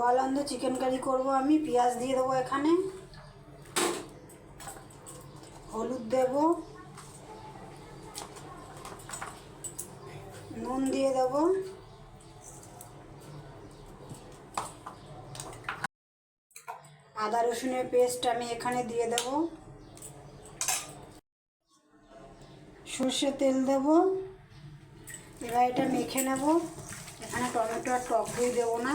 Goalanda chicken curry করব আমি, পেঁয়াজ দিয়ে দেবো এখানে। হলুদ দেব। নুন দিয়ে দেব। আদা রসুনের পেস্ট আমি এখানে দিয়ে দেব। সর্ষে তেল দেব। এবার এটা মেখে নেব। এখানে টমেটো আর টক দই দেবো না।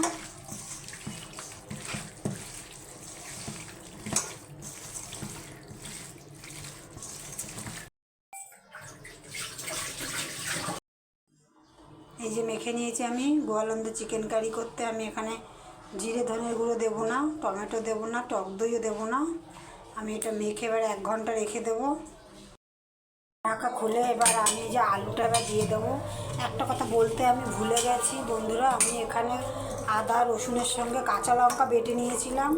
এই যে মেখে নিয়েছি আমি, গোয়ালন্দ চিকেন কারি করতে আমি এখানে জিরে, ধনের গুঁড়ো দেবো না, টমেটো দেবো না, টক দইও দেবো না। আমি এটা মেখে এবার এক ঘণ্টা রেখে দেবো। ঢাকা খুলে এবার আমি যে আলুটা এবার দিয়ে দেবো। একটা কথা বলতে আমি ভুলে গেছি বন্ধুরা, আমি এখানে আদা, রসুনের সঙ্গে কাঁচা লঙ্কা বেটে নিয়েছিলাম।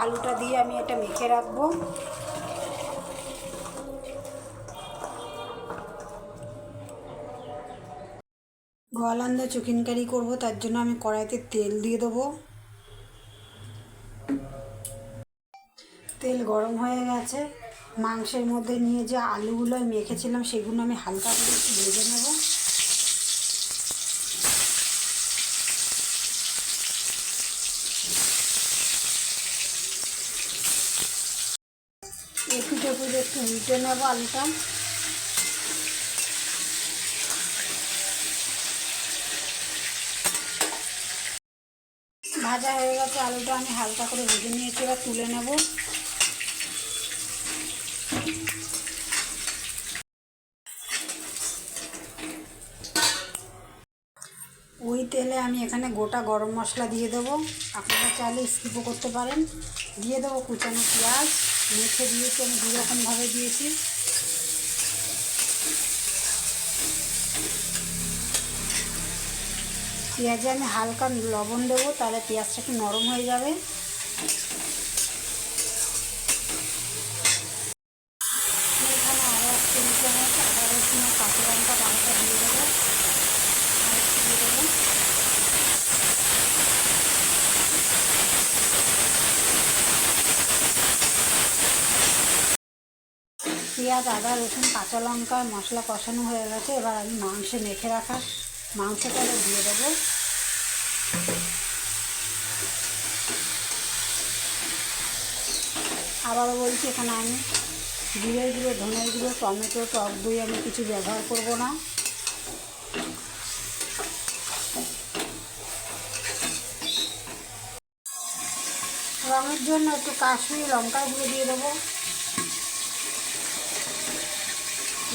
আলুটা দিয়ে আমি এটা মেখে রাখব। গোয়ালন্দ চিকেন কারি করব, তার জন্য আমি কড়াইতে তেল দিয়ে দেবো। তেল গরম হয়ে গেছে। মাংসের মধ্যে নিয়ে যে আলুগুলো আমি মেখেছিলাম, সেগুলো আমি হালকা করে একটু ভেজে নেব। একটু একটু উল্টে নেব আলুটা। ভাজা হয়ে গেছে, আলুটা আমি হালকা করে ভেজে নিয়েছি, এবার তুলে নেব। ওই তেলে আমি এখানে গোটা গরম মশলা দিয়ে দেবো। আপনারা চাইলে স্কিপও করতে পারেন। দিয়ে দেবো কুচানো পেঁয়াজ, মেখে দিয়েছি আমি দু রকমভাবে দিয়েছি। পেঁয়াজে আমি হালকা লবণ দেবো, তাহলে পেঁয়াজটা একটু নরম হয়ে যাবে। রসুন কাঁচা লঙ্কা দিয়ে পেঁয়াজ, আদা, রসুন, কাঁচা লঙ্কা, মশলা কষানো হয়ে গেছে, এবার আমি মাংসে মেখে রাখা মাংসটা দিয়ে দেবো। আবারও বলছি, এখানে আমি জিরের গুঁড়ো, ধনের গুঁড়ো, টমেটো, টক দই আমি কিছু ব্যবহার করব না। রঙের জন্য একটু কাশ্মীরি লঙ্কা গুঁড়ো দিয়ে দেবো।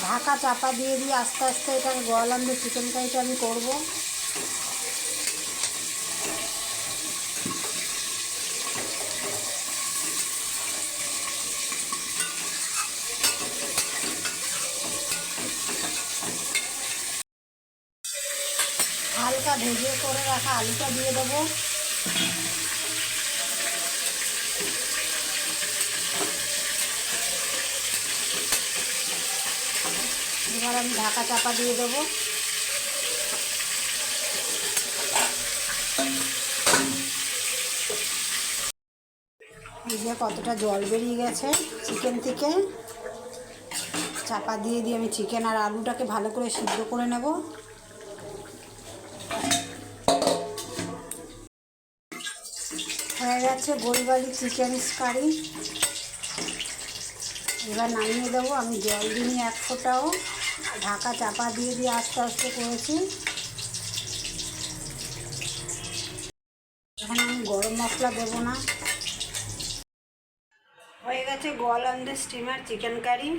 ঢাকা চাপা দিয়ে দিয়ে আস্তে আস্তে এটা গোয়ালন্দ চিকেন কারিটা আমি করব। হালকা ভেজে করে রাখা আলুটা দিয়ে দেবো। এবার আমি ঢাকা চাপা দিয়ে দেবো। এই যে কতটা জল বেরিয়ে গেছে চিকেন থেকে। চাপা দিয়ে দিয়ে আমি চিকেন আর আলুটাকে ভালো করে সিদ্ধ করে নেব। হয়ে গেছে গোলবালি চিকেন কারি। এবার নামিয়ে দেবো। আমি জল দিইনি এক ফোঁটাও। ঢাকা চাপা দিয়ে দিয়ে আস্তে আস্তে করেছি। এখানে আমি গরম মশলা দেবো না। হয়ে গেছে গোয়ালন্দের স্টিমার চিকেন কারি।